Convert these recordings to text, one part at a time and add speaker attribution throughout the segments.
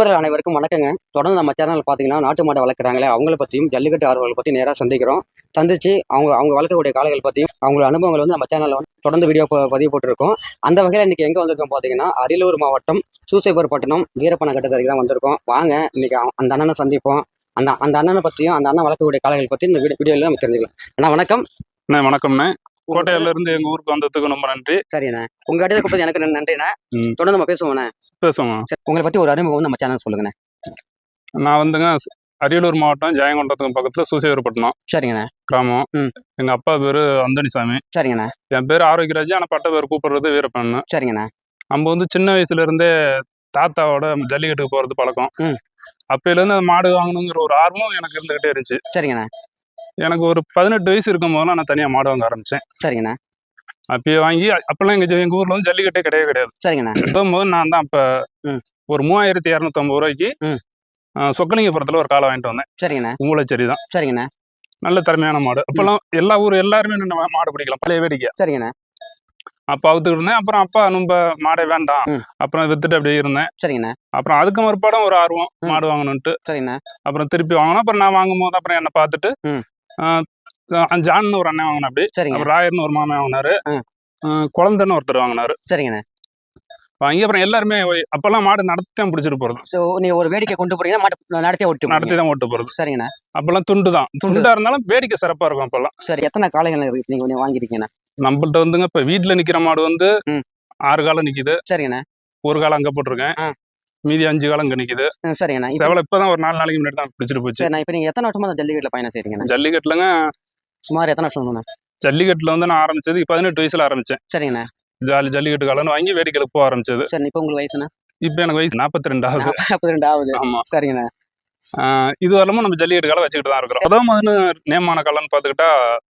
Speaker 1: நண்பர்கள் அனைவருக்கும் வணக்கங்க. தொடர்ந்து நம்ம சேனல் பார்த்தீங்கன்னா நாட்டு மாடை வளர்க்குறாங்களே அவங்கள பற்றியும் ஜல்லிக்கட்டு ஆர்வங்களை பற்றி நேராக சந்திக்கிறோம். சந்திச்சு அவங்க அவங்க வளர்க்கக்கூடிய காலங்கள் பற்றியும் அவங்களோட அனுபவங்கள் வந்து நம்ம சேனலில் வந்து தொடர்ந்து வீடியோ பதிவு போட்டிருக்கோம். அந்த வகையில் இன்னைக்கு எங்கே வந்திருக்கோம் பார்த்தீங்கன்னா அரியலூர் மாவட்டம் சூசைபுரப்பட்டினம் வீரப்பன கட்டத்துக்கு தான் வந்திருக்கோம். வாங்க இன்னைக்கு அந்த அண்ணனை சந்திப்போம். அந்த அந்த அண்ணனை பற்றியும் அந்த அண்ணன் வளர்க்கக்கூடிய காலங்கள் பற்றி இந்த வீடியோ வீடியோவில் நம்ம தெரிஞ்சுக்கலாம். அண்ணா வணக்கம்.
Speaker 2: அண்ணா வணக்கம்ண்ணே. கோட்டையில இருந்து எங்க ஊருக்கு வந்ததுக்கு ரொம்ப நன்றி.
Speaker 1: சரிண்ணே. உங்க இடத்துல கூப்பிட்டது எனக்கு நன்~ நன்றிண்ணே. தொடர்ந்து நம்ம பேசுவோண்ணே
Speaker 2: பேசுவோம்
Speaker 1: உங்களை பற்றி ஒரு அறிமுகம் வந்து நம்ம சேனல் சொல்லுங்கண்ணே.
Speaker 2: நான் வந்துங்க அரியலூர் மாவட்டம் ஜெயங்கொண்டத்துக்கு பக்கத்துல சூசையூர்பட்டினம்.
Speaker 1: சரிங்கண்ணே.
Speaker 2: கிராமம். எங்க அப்பா பேரு அந்தனிசாமி.
Speaker 1: சரிங்கண்ணே.
Speaker 2: என் பேர் ஆரோக்கியராஜ் ஆனா பட்ட பேர் கூப்பிடுறது வீரப்பன்.
Speaker 1: சரிங்கண்ணே.
Speaker 2: நம்ம வந்து சின்ன வயசுல இருந்தே தாத்தாவோட ஜல்லிக்கட்டுக்கு போறது பழக்கம். அப்பையில இருந்து மாடு வாங்கணுங்கிற ஒரு ஆர்வம் எனக்கு இருந்துகிட்டே இருந்துச்சு.
Speaker 1: சரிங்கண்ணே.
Speaker 2: எனக்கு ஒரு பதினெட்டு வயசு இருக்கும் போதெல்லாம் நான் தனியா மாடு வாங்க ஆரம்பிச்சேன்.
Speaker 1: சரிங்கண்ணே.
Speaker 2: அப்பயே வாங்கி அப்பெல்லாம் எங்க ஜெ- எங்க ஊர்ல வந்து ஜல்லிக்கட்டே கிடையவே கிடையாது.
Speaker 1: சரிங்கண்ணே.
Speaker 2: போகும்போது நான் தான் அப்ப. ஒரு மூவாயிரத்தி இரநூத்தம்பது ரூபாய்க்கு சொக்கலிங்கபுரத்துல ஒரு காலை வாங்கிட்டு வந்தேன்.
Speaker 1: சரிங்கண்ணே.
Speaker 2: மூளைச்சேரி தான்.
Speaker 1: சரிங்கண்ணே.
Speaker 2: நல்ல திறமையான மாடு. அப்பெல்லாம் எல்லா ஊர் எல்லாருமே நின்னு மா- மாடு பிடிக்கலாம். பழைய வேடிக்கை
Speaker 1: சரிங்கண்ணே.
Speaker 2: அப்ப அவுத்துக்கிட்டு இருந்தேன். அப்புறம் அப்பா ரொம்ப மாடே வேண்டாம். அப்புறம் வித்துட்டு அப்படியே இருந்தேன்.
Speaker 1: சரிங்கண்ணே.
Speaker 2: அப்புறம் அதுக்கு மறுபாடும் ஒரு ஆர்வம். மாடு வாங்கணும்ட்டு
Speaker 1: சரிங்கண்ணே.
Speaker 2: அப்புறம் திருப்பி வாங்கினோம். அப்புறம் நான் வாங்கும் போது அப்புறம் என்ன பார்த்துட்டு ஜான்னு ஒரு அண்ணன் வாங்கினா அப்படி
Speaker 1: சரிங்க.
Speaker 2: அப்புறம் ராயர்னு ஒரு மாமன் வாங்கினாரு. குழந்தைன்னு ஒருத்தர் வாங்கினாரு.
Speaker 1: சரிங்கண்ணே.
Speaker 2: வாங்கி அப்புறம் எல்லாருமே அப்பெல்லாம் மாடு நடத்தி பிடிச்சிட்டு போறது.
Speaker 1: ஸோ நீங்க ஒரு வேடிக்கை கொண்டு போறீங்கன்னா மாட்டு நடத்தியே ஓட்டு
Speaker 2: நடத்தி தான் ஓட்டு போறது.
Speaker 1: சரிங்கண்ணே.
Speaker 2: அப்பெல்லாம் துண்டு தான்
Speaker 1: துண்டு.
Speaker 2: இருந்தாலும் வேடிக்கை சிறப்பா இருக்கும் அப்பெல்லாம்.
Speaker 1: சரி எத்தனை இருக்கு நீங்க வாங்கிருக்கீங்கண்ணே?
Speaker 2: நம்மள்ட்ட வந்துங்க இப்ப வீட்டுல நிக்கிற மாடு வந்து. ஆறு காலம் நிக்குது.
Speaker 1: சரிங்கண்ணே.
Speaker 2: ஒரு காலம் அங்க போட்டிருக்கேன். மீதி அஞ்சு காலம்
Speaker 1: ம், சரிங்கண்ணே.
Speaker 2: செவலை இப்பதான் ஒரு நாலு நாளைக்கு முன்னாடி தான் பிடிச்சிட்டு போச்சு.
Speaker 1: நான் இப்போ நீங்க எத்தனை வருஷமா ஜல்லிக்கட்டுல பயணம் செய்றீங்கண்ணே?
Speaker 2: ஜல்லிக்கட்டுலங்க
Speaker 1: சுமார் எத்தனை வருஷம்
Speaker 2: ஜல்லிக்கட்டுல வந்து நான் ஆரம்பிச்சது பதினெட்டு வயசுல ஆரம்பிச்சேன்.
Speaker 1: சரிங்கண்ணே.
Speaker 2: ஜாலி ஜல்லிக்கட்டு காலம்னு வாங்கி வேடிக்கைக்கு போக ஆரம்பிச்சது.
Speaker 1: சரி இப்போ உங்களுக்கு வயசுண்ணே?
Speaker 2: இப்ப எனக்கு வயசு நாற்பத்தி ரெண்டு ஆகுது.
Speaker 1: நாற்பது ரெண்டு ஆகுது
Speaker 2: ஆமா.
Speaker 1: சரிங்கண்ணே.
Speaker 2: இது வரலாம நம்ம ஜல்லிக்கட்டு காலம் வச்சுக்கிட்டு தான் இருக்கிறோம். அதான் முதல்ல நேமான காலம்னு பாத்துக்கிட்டா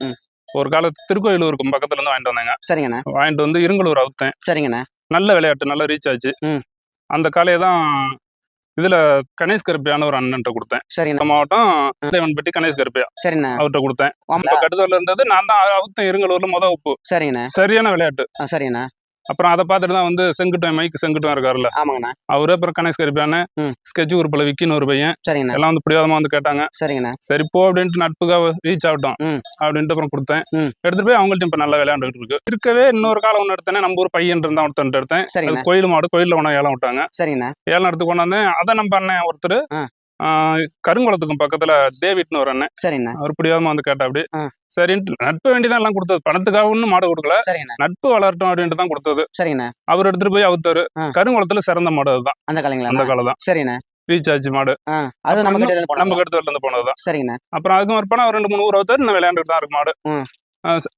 Speaker 1: ம்.
Speaker 2: ஒரு காலத்து திருக்கோயிலூருக்கு பக்கத்துல இருந்து வாங்கிட்டு வந்தேங்க.
Speaker 1: சரிங்கண்ணே.
Speaker 2: வாங்கிட்டு வந்து இருங்கலூர் அவுத்தேன்.
Speaker 1: சரிங்கண்ணே.
Speaker 2: நல்ல விளையாட்டு நல்ல ரீச் ஆச்சு. அந்த காலையை தான் இதுல கணேஷ் கருப்பியான ஒரு அண்ணன்ட்ட கொடுத்தேன். இந்த மாவட்டம் தேவன்பட்டி கணேஷ் கருப்பியா.
Speaker 1: சரிண்ணே.
Speaker 2: அவர்கிட்ட கொடுத்தேன். கட்டுதல்ல இருந்தது நான் தான் அவுத்தேன் இருங்கலூர்ல முத உப்பு.
Speaker 1: சரிங்கண்ணே.
Speaker 2: சரியான விளையாட்டு.
Speaker 1: ஆ சரிங்கண்ணே.
Speaker 2: அப்புறம் அதை பார்த்துட்டு தான் வந்து செங்குட்டன் மைக்கு செங்குட்டன் இருக்காருல்ல.
Speaker 1: ஆமாங்கண்ணே.
Speaker 2: அவரு அப்புறம் கணேஷ் கருப்பியான
Speaker 1: ம்.
Speaker 2: ஸ்கெட்ச் குரூப்ல விக்கின்னு ஒரு பையன்.
Speaker 1: சரிங்கண்ணே.
Speaker 2: எல்லாம் வந்து பிடிவாதமா வந்து கேட்டாங்க.
Speaker 1: சரிங்கண்ணே.
Speaker 2: சரி போ அப்படின்ட்டு நட்புக்காக ரீச் ஆகட்டும். அப்படின்ட்டு அப்புறம் கொடுத்தேன். எடுத்துட்டு போய் அவங்கள்ட்ட இப்ப நல்லா விளையாண்டுட்டு இருக்கு. இருக்கவே இன்னொரு காலம் ஒன்று எடுத்தேன் நம்ம ஊர் பையன் இருந்தா ஒருத்தன் எடுத்தேன். கோயில் மாடு கோயில்ல உணவு ஏலம் விட்டாங்க.
Speaker 1: சரிங்கண்ணே.
Speaker 2: ஏலம் எடுத்து கொண்டாந்தேன் அதை நம்ம அண்ணன் ஒருத்தர். கருங்குளத்துக்கும் பக்கத்துல டேவிட்னு ஒரு அண்ணன்.
Speaker 1: சரிங்கண்ணே
Speaker 2: அவர் பிடிவாதமா வந்து கேட்டா அப்படி. சரின்ட்டு நட்பு வேண்டிதான் எல்லாம் கொடுத்தது. பணத்துக்காக ஒன்றும் மாடு கொடுக்கல. நட்பு வளரட்டும் அப்படின்ட்டு தான் கொடுத்தது.
Speaker 1: சரிங்கண்ணே
Speaker 2: அவர் எடுத்துட்டு போய் அவுத்தாரு. கருங்குளத்துல சிறந்த மாடு அதுதான்.
Speaker 1: அந்த
Speaker 2: அந்த
Speaker 1: காலங்களா?
Speaker 2: காலம் தான்
Speaker 1: சரிண்ணே.
Speaker 2: ரீச் ஆச்சு மாடு
Speaker 1: அது நம்ம கிட்ட
Speaker 2: நம்ம கடுத்து இருந்து போனதுதான்.
Speaker 1: சரிங்கண்ணே
Speaker 2: அப்புறம் அதுக்கு ஒரு ரெண்டு மூணு ஊர் அவுத்தாரு. இன்னும் விளையாண்டுட்டு தான் இருக்கு மாடு.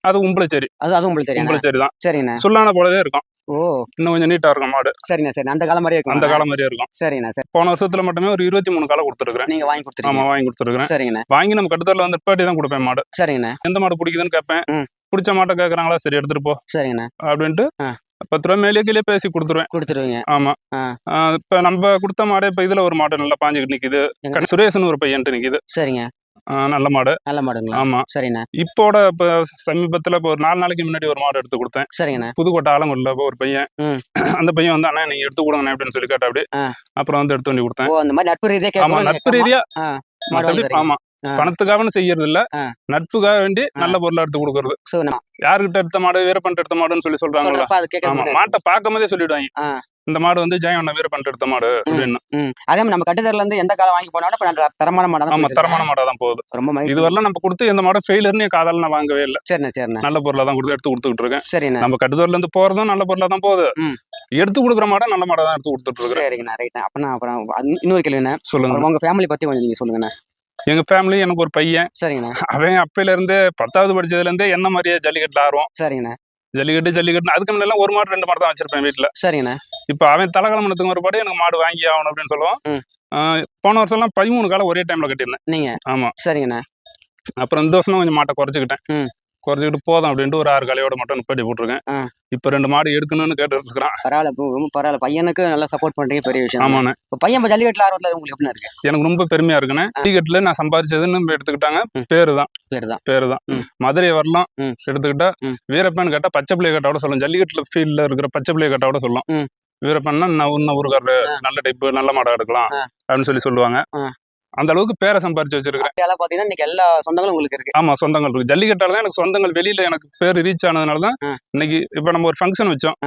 Speaker 2: அது உம்பளச்சேரி.
Speaker 1: அது உங்களுக்கு தெரியும்
Speaker 2: உம்பளச்சேரி தான்
Speaker 1: சரிண்ணே.
Speaker 2: சுல்லான போலவே இருக்கும்.
Speaker 1: ஓ.
Speaker 2: இன்னும் கொஞ்சம் நீட்டா இருக்கும் மாடு.
Speaker 1: சரிண்ணே சரி அந்த காலம் மாதிரியே இருக்கும்
Speaker 2: அந்த காலம் மாதிரியே இருக்கும்.
Speaker 1: சரிண்ணே சரி.
Speaker 2: போன வருஷத்துல மட்டுமே ஒரு இருபத்தி மூணு காலம் கொடுத்துருக்கேன்
Speaker 1: நீங்க வாங்கி
Speaker 2: ஆமா
Speaker 1: கொடுத்துருக்கீங்க
Speaker 2: வாங்கி கொடுத்துருக்கேன்
Speaker 1: சரிங்கண்ணே.
Speaker 2: வாங்கி நம்ம கட்டுத்தரில் வந்து நிப்பாட்டி தான் கொடுப்பேன் மாடு.
Speaker 1: சரிங்கண்ணே.
Speaker 2: எந்த மாடு பிடிக்குதுன்னு கேட்பேன். பிடிச்ச மாட்டை கேட்கறாங்களா சரி எடுத்துட்டு போ.
Speaker 1: சரிங்கண்ணே.
Speaker 2: அப்படின்ட்டு. பத்து ரூபா மேலே கீழே பேசி கொடுத்துருவேன்.
Speaker 1: கொடுத்துருவீங்க.
Speaker 2: ஆமா. இப்ப நம்ம கொடுத்த மாடே இப்ப இதுல ஒரு மாடு நல்லா பாஞ்சுக்கிட்டு நிக்குது. சுரேஷன் ஒரு பையன்ட்டு நிக்குது.
Speaker 1: சரிங்க.
Speaker 2: நல்ல மாடு.
Speaker 1: நல்ல மாடுங்களா?
Speaker 2: ஆமா.
Speaker 1: சரிண்ணே.
Speaker 2: இப்போட இப்ப சமீபத்துல இப்ப ஒரு நாலு நாளைக்கு முன்னாடி ஒரு மாடு எடுத்து கொடுத்தேன்.
Speaker 1: சரிங்கண்ணே.
Speaker 2: புதுக்கோட்டை ஆலங்குடில ஒரு பையன். அந்த பையன் வந்து அண்ணா நீங்க எடுத்து கொடுங்க அப்படின்னு சொல்லி கேட்டா அப்படி. அப்புறம் வந்து எடுத்து வண்டி கொடுத்தேன்.
Speaker 1: ஓ அந்த மாதிரி நட்பு ரீதியா
Speaker 2: ஆமா நட்பு ரீதியா ஆமா.
Speaker 1: ஆ.
Speaker 2: பணத்துக்காக செய்யறது இல்ல. நட்புக்காக வேண்டி. நல்ல பொருளா எடுத்து கொடுக்கறது. யாருகிட்ட எடுத்த மாடு வீரப்பன் எடுத்த மாடுன்னு சொல்லி
Speaker 1: கேட்கறது
Speaker 2: மாட்டை பார்க்கும் போதே சொல்லிடுவாங்க. இந்த மாடு வந்து ஜெயவண்ண வீரப்பன் எடுத்த மாடு அப்படின்னு.
Speaker 1: அதே மாதிரி நம்ம கட்டுதர்ல இருந்து எந்த காலம் வாங்கி போனாலும் தரமான மாடா
Speaker 2: ஆமா
Speaker 1: போயிட்டு
Speaker 2: தரமான மாடா தான் போகுது.
Speaker 1: ரொம்ப
Speaker 2: இதுவரைலாம் நம்ம கொடுத்து எந்த மாடும் ஃபெயிலர்னு காதால நான் வாங்கவே இல்லை.
Speaker 1: சரிண்ணே சரிண்ணே.
Speaker 2: நல்ல பொருளா தான் கொடுத்து எடுத்து கொடுத்துட்டு இருக்கேன்.
Speaker 1: சரிண்ணே.
Speaker 2: நம்ம கட்டுதூர்ல இருந்து போறதும் நல்ல பொருளா தான் போகுது. எடுத்து கொடுக்குற மாடம் நல்ல மாடா தான் எடுத்து கொடுத்துட்டு இருக்கிறேன்
Speaker 1: சரிங்கண்ணா ரைட்ண்ணே அப்பனா அப்புறம் இன்னொரு கேள்விண்ணே
Speaker 2: சொல்லுங்க
Speaker 1: உங்க ஃபேமிலி பத்தி கொஞ்சம் நீங்க சொல்லுங்கண்ணே.
Speaker 2: எங்க ஃபேமிலி எனக்கு ஒரு பையன்.
Speaker 1: சரிங்கண்ணே.
Speaker 2: அவன் அப்பையில இருந்தே பத்தாவது படிச்சதுல இருந்தே என்ன மாதிரியே ஜல்லிக்கட்டுல ஆர்வம்
Speaker 1: சரிங்கண்ணே.
Speaker 2: ஜல்லிக்கட்டு ஜல்லிக்கட்டு அதுக்கு முன்னாடி ஒரு மாடு ரெண்டு மாடு தான் வச்சிருப்பேன் வீட்டுல
Speaker 1: சரிங்கண்ணே.
Speaker 2: இப்ப அவன் தலைக்கிழமணத்துக்கு ஒருபாடு எனக்கு மாடு வாங்கி ஆகணும் அப்படின்னு சொல்லுவான்.
Speaker 1: ம்.
Speaker 2: ஆஹ் போன வருஷம் எல்லாம் பதிமூணு காலம் ஒரே டைம்ல கட்டியிருந்தேன்.
Speaker 1: நீங்க?
Speaker 2: ஆமா.
Speaker 1: சரிங்கண்ணே.
Speaker 2: அப்புறம் இந்த வருஷம் கொஞ்சம் மாட்டை குறைச்சிக்கிட்டேன். குறைச்சிக்கிட்டு போதும் அப்படின்ட்டு ஒரு ஆறு காலையோட மட்டும் நிப்பாட்டி போட்டிருக்கேன். இப்ப ரெண்டு மாடு எடுக்கணும்னு கேட்டுட்டு இருக்கிறான்
Speaker 1: பரவாயில்ல இப்போ ரொம்ப பரவாயில்ல பையனுக்கு நல்லா சப்போர்ட் பண்றீங்க பெரிய விஷயம்.
Speaker 2: ஆமாண்ணே
Speaker 1: இப்போ பையன் இப்போ ஜல்லிக்கட்டுல ஆர்வத்துல உங்களுக்கு எப்படி இருக்கு
Speaker 2: எனக்கு ரொம்ப பெருமையா இருக்குண்ணே ஜல்லிக்கட்டுல நான் சம்பாதிச்சதுன்னு எடுத்துக்கிட்டாங்க. பேரு தான்
Speaker 1: பேர் தான்
Speaker 2: பேரு தான். மதுரை வரலாம். எடுத்துக்கிட்டா. வீரப்பன் கேட்டா பச்சை பிள்ளைய கட்டாவோட சொல்லும் ஜல்லிக்கட்டுல ஃபீல்ட்ல இருக்கிற பச்சை பிள்ளைய கட்டாவோட சொல்லும். வீரப்பன்னா நான் உன்ன ஊருக்காரரு நல்ல டைப் நல்ல மாடா எடுக்கலாம். அப்படின்னு சொல்லி சொல்லுவாங்க. அந்த அளவுக்கு பேரை சம்பாரிச்சு வச்சிருக்கிறேன்
Speaker 1: அதெல்லாம் பாத்தீங்கன்னா இன்னைக்கு எல்லா சொந்தங்களும் உங்களுக்கு இருக்கு
Speaker 2: ஆமா சொந்தங்கள் இருக்கு ஜல்லிக்கட்டால தான் எனக்கு சொந்தங்கள் வெளியில எனக்கு பேர் ரீச் ஆனதுனால தான். இன்னைக்கு இப்ப நம்ம ஒரு ஃபங்க்ஷன் வச்சோம்.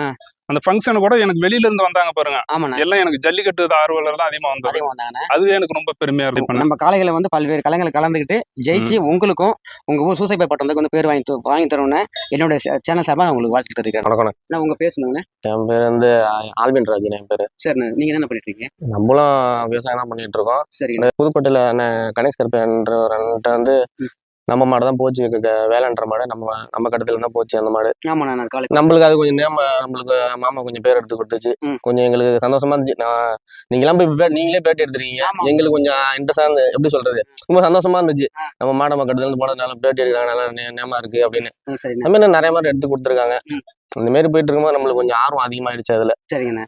Speaker 2: அந்த ஃபங்க்ஷன் கூட எனக்கு வெளியில இருந்து வந்தாங்க பாருங்க.
Speaker 1: ஆமாண்ணா.
Speaker 2: எல்லாம் எனக்கு ஜல்லிக்கட்டு ஆர்வலர் தான் அதிகமா வந்தது.
Speaker 1: அதிகமா வந்தாங்கண்ணே.
Speaker 2: அதுவே எனக்கு ரொம்ப பெருமையா இருக்கு இப்ப நான்.
Speaker 1: நம்ம காளைகளை வந்து பல்வேறு கலைகளை கலந்துக்கிட்டு ஜெயிச்சு உங்களுக்கும் உங்க ஊர் சூசைப்பை பட்டத்துக்கு வந்து பேர் வாங்கி வாங்கி தரணும்னு என்னோட சேனல் சார்பா நான் உங்களுக்கு வாழ்த்து தெரிவிக்கிறேன்.
Speaker 3: வணக்கம்
Speaker 1: நான் உங்க பேசுனேங்கண்ணே
Speaker 3: என் பேர் வந்து ஆல்வின் ராஜன் என் பேர்.
Speaker 1: சரிண்ணே நீங்க என்ன பண்ணிட்டு இருக்கீங்க?
Speaker 3: நம்மளும் விவசாயம் தான் பண்ணிட்டு இருக்கோம். இந்த புதுக்கோட்டையில் கணேஷ் கருப்பன்ற ஒரு அண்ணன்ட்ட வந்து. நம்ம மாடு தான் போச்சு வேலைன்ற மாடு. நம்ம நம்ம கடத்துல தான் போச்சு அந்த மாடு. நம்மளுக்கு அது கொஞ்சம் நேம நம்மளுக்கு மாமா கொஞ்சம் பேர் எடுத்து கொடுத்துச்சு. கொஞ்சம் எங்களுக்கு சந்தோஷமா இருந்துச்சு. நான் நீங்களாம் போய் நீங்களே பேட்டி எடுத்துருக்கீங்க. எங்களுக்கு கொஞ்சம் இன்ட்ரெஸ்டா இருந்து எப்படி சொல்றது? ரொம்ப சந்தோஷமா இருந்துச்சு. நம்ம மாடு நம்ம கடத்துல இருந்து போனதுனால பேட்டி எடுக்கிறாங்க நல்லா நேமா இருக்கு அப்படின்னு.
Speaker 1: ம், சரிண்ணே
Speaker 3: அந்த மாதிரி நிறைய மாடு எடுத்து கொடுத்துருக்காங்க. இந்த மாதிரி போயிட்டு இருக்கும்போது நம்மளுக்கு கொஞ்சம் ஆர்வம் அதிகமாயிடுச்சு அதுல.